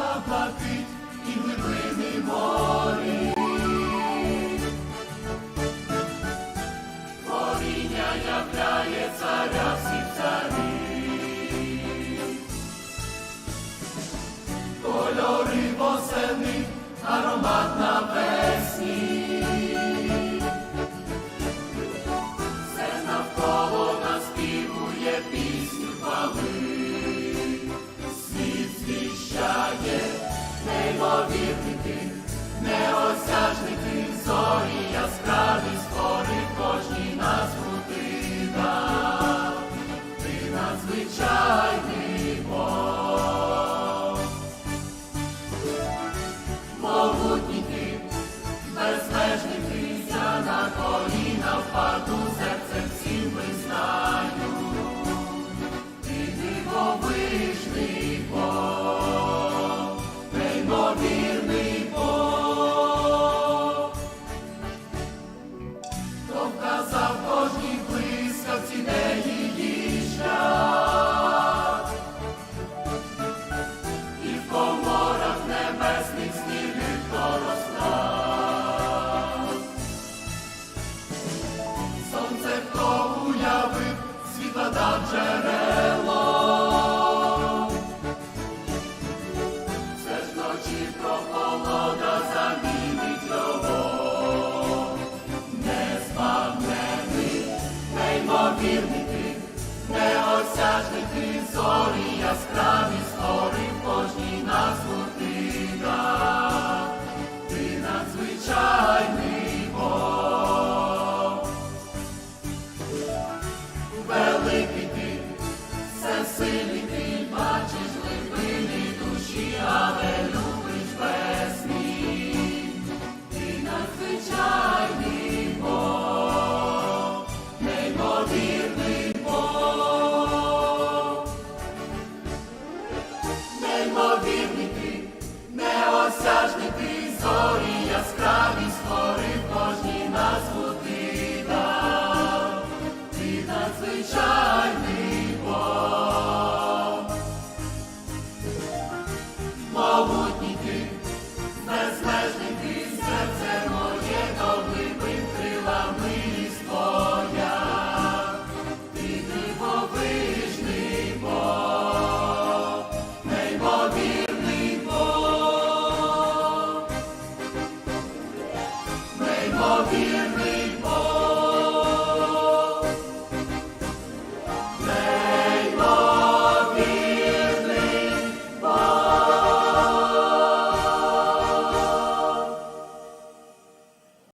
Та платить і глибини морі. Коріння являє царя всіх царів. Кольори восени, аромат на весь. Лежи, на коліна впаду. вірний ти, неосяжний ти, зорі яскраві створив кожній нас да. ти надзвичайний Бог. Великий ти, все сильний ти бачиш. Бог, неймовірний Бог.